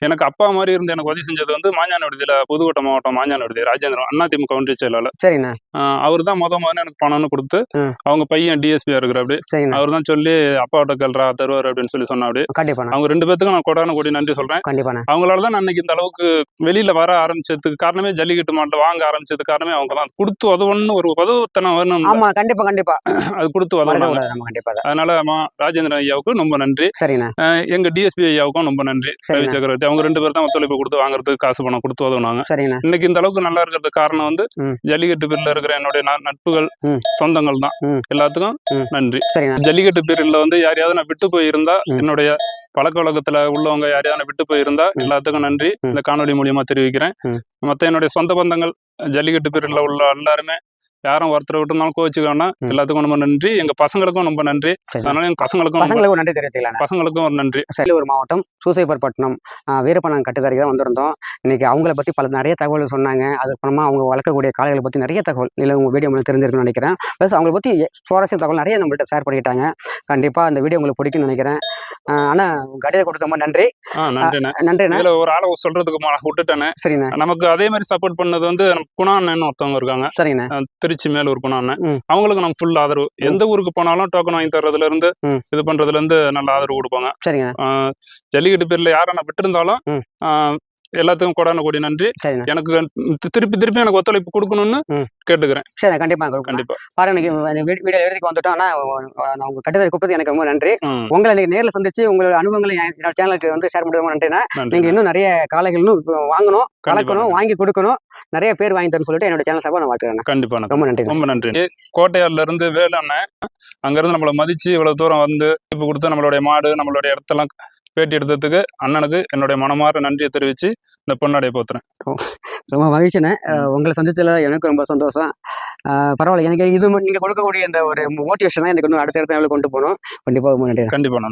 Speaker 2: எனக்கு அப்பா மாதிரி இருந்து எனக்கு உதவி செஞ்சது வந்து மாஞ்சான விடுதியில புதுக்கோட்டை மாவட்டம் மாஞ்சான விடுதி ராஜேந்திரன் அதிமுக ஒன்றிய செயலாளர்
Speaker 1: சரிங்கண்ணா
Speaker 2: அவர் தான் முத முதல்ல எனக்கு பணம்னு கொடுத்து. அவங்க பையன் டிஎஸ்பியா இருக்கிற அப்படி அவர் தான் சொல்லி அப்பாவோட கல்றா தருவார் அப்படின்னு சொல்லி சொன்னா அப்படி அவங்க ரெண்டு பேத்துக்கும் நான் கொடான கொடி நன்றி சொல்றேன்.
Speaker 1: கண்டிப்பாண்ணா.
Speaker 2: அவங்களால தான் நான் இன்னைக்கு இந்த அளவுக்கு வெளியில வர ஆரம்பிச்சதுக்கு காரணமே ஜல்லிக்கட்டு மாட்டை வாங்க ஆரம்பிச்சதுக்கு காரணமே அவங்க தான். கொடுத்து உதவணும்னு ஒரு உதவுத்தனம் வேணும்
Speaker 1: ஆமா கண்டிப்பா கண்டிப்பா.
Speaker 2: அது கொடுத்து
Speaker 1: கண்டிப்பா அதை.
Speaker 2: அதனால ராஜேந்திரன் ஐயாவுக்கு ரொம்ப நன்றி.
Speaker 1: சரிண்ணா.
Speaker 2: எங்க டிஎஸ்பி ஐயாவுக்கும் ரொம்ப நன்றி. ரவி
Speaker 1: சரிண்ணா.
Speaker 2: சக்கரவர்த்தி அவங்க ரெண்டு பேரும் தான் ஒத்துழைப்பு கொடுத்து வாங்குறதுக்கு காசு பணம் கொடுத்து உதவுனாங்க இன்னைக்கு இந்த அளவுக்கு நல்லா இருக்கிறதுக்கு காரணம் வந்து. ஜல்லிக்கட்டு பேர்ல இருக்கிற என்னுடைய நட்புகள். சொந்தங்கள் தான். எல்லாத்துக்கும். நன்றி ஜல்லிக்கட்டு பேரில் வந்து யாரையாவது நான் விட்டு போயிருந்தா. என்னுடைய பழக்க வழக்கத்துல உள்ளவங்க யாரையாவது விட்டு போயிருந்தா. எல்லாத்துக்கும் நன்றி. இந்த காணொலி மூலியமா தெரிவிக்கிறேன். மத்த என்னுடைய சொந்த பந்தங்கள் ஜல்லிக்கட்டு பேரில் உள்ள எல்லாருமே யாரும் ஒருத்தர் விட்டுருந்தாலும்
Speaker 1: ம்.
Speaker 2: எல்லாத்துக்கும் ரொம்ப நன்றி. எங்க பசங்களுக்கும் ரொம்ப நன்றி. அதனால எங்க பசங்களுக்கும் ரொம்ப-
Speaker 1: பசங்களுக்கு ஒரு நன்றி தெரிவிச்சுக்கலாம்
Speaker 2: பசங்களுக்கும் ஒரு நன்றி.
Speaker 1: சேலூர் மாவட்டம் சூசைப்பட்டினம் வீரப்பணம் கட்டுத்தறிக்கு தான் வந்திருந்தோம். இன்னைக்கு அவங்கள பற்றி பல நிறைய தகவல் சொன்னாங்க. அதுக்கப்புறமா அவங்க வளர்க்கக்கூடிய காளைகளை பற்றி நிறைய தகவல் இல்லை உங்கள் வீடியோ மூலம் தெரிஞ்சிருக்குன்னு நினைக்கிறேன். ப்ளஸ் அவங்கள பற்றி சுவாரஸ்ய தகவல் நிறைய நம்மள்ட்ட ஷேர் பண்ணிட்டாங்க கண்டிப்பாக அந்த வீடியோ உங்களுக்கு பிடிக்கும்னு நினைக்கிறேன். ஆனால் கடையை கொடுத்த ரொம்ப நன்றி.
Speaker 2: இதுல ஒரு ஆளை சொல்றதுக்கு விட்டுட்டேனே
Speaker 1: சரிண்ணா.
Speaker 2: நமக்கு அதே மாதிரி சப்போர்ட் பண்ணது வந்து குணாண்ணன்னு ஒருத்தவங்க இருக்காங்க. அஹ் திருச்சி மேலூர்
Speaker 1: ம்.
Speaker 2: அவங்களுக்கு நம்ம ஃபுல் ஆதரவு எந்த ஊருக்கு போனாலும் டோக்கன் வாங்கி தர்றதுல இருந்து. இது பண்றதுல இருந்து நல்ல ஆதரவு கொடுப்பாங்க ஜல்லிக்கட்டு பேர்ல யாரை நான் விட்டுருந்தாலும்
Speaker 1: ம்.
Speaker 2: ஆஹ் எல்லாத்துக்கும் கொடான கொடி நன்றி. எனக்கு திருப்பி திருப்பி எனக்கு ஒத்துழைப்பு கொடுக்கணும்னு. கேட்டுக்கிறேன்.
Speaker 1: கொடுக்கணும்
Speaker 2: கண்டிப்பா
Speaker 1: பாருங்க இன்னைக்கு வீடியோ எழுதிக்கு வந்துட்டோம். ஆனால் நான் உங்கள் கட்டுத்தறி கூப்பிட்டது எனக்கு ரொம்ப நன்றி. உங்களை இன்னைக்கு நேரில் சந்திச்சு உங்களோட அனுபவங்களை என் என்னோட சேனலுக்கு வந்து ஷேர் பண்ணுறது ரொம்ப நன்றிண்ணா.
Speaker 2: நன்றி
Speaker 1: நீங்க இன்னும் நிறைய காளைகள் வாங்கணும்
Speaker 2: கண்டிப்பா
Speaker 1: வளர்க்கணும் வாங்கி கொடுக்கணும். நிறைய பேர் வாங்கி தரணும்னு சொல்லிட்டு என்னோட சேனல் சார்பாக நான் வாழ்த்துக்கிறேன்
Speaker 2: கண்டிப்பா
Speaker 1: ரொம்ப நன்றி
Speaker 2: ரொம்ப நன்றி. கோட்டையார்ல இருந்து வேலண்ணன் அங்க இருந்து நம்மளை மதிச்சு இவ்வளவு தூரம் வந்து இப்ப கொடுத்து நம்மளுடைய மாடு நம்மளுடைய இடத்தெல்லாம் பேட்டி எடுத்ததுக்கு அண்ணனுக்கு என்னுடைய மனமாற நன்றியை தெரிவிச்சு இந்த பொன்னாடைய போத்துறேன்.
Speaker 1: ரொம்ப மகிழ்ச்சிண்ணே. உங்களை சந்திச்சதுல எனக்கு ரொம்ப சந்தோஷம். பரவாயில்ல எனக்கு இது ம- நீங்க கொடுக்கக்கூடிய இந்த ஒரு மோட்டிவேஷன் தான் எனக்கு இன்னும் அடுத்த இடத்துல கொண்டு போகணும். கண்டிப்பாக நன்றி
Speaker 2: கண்டிப்பா நான்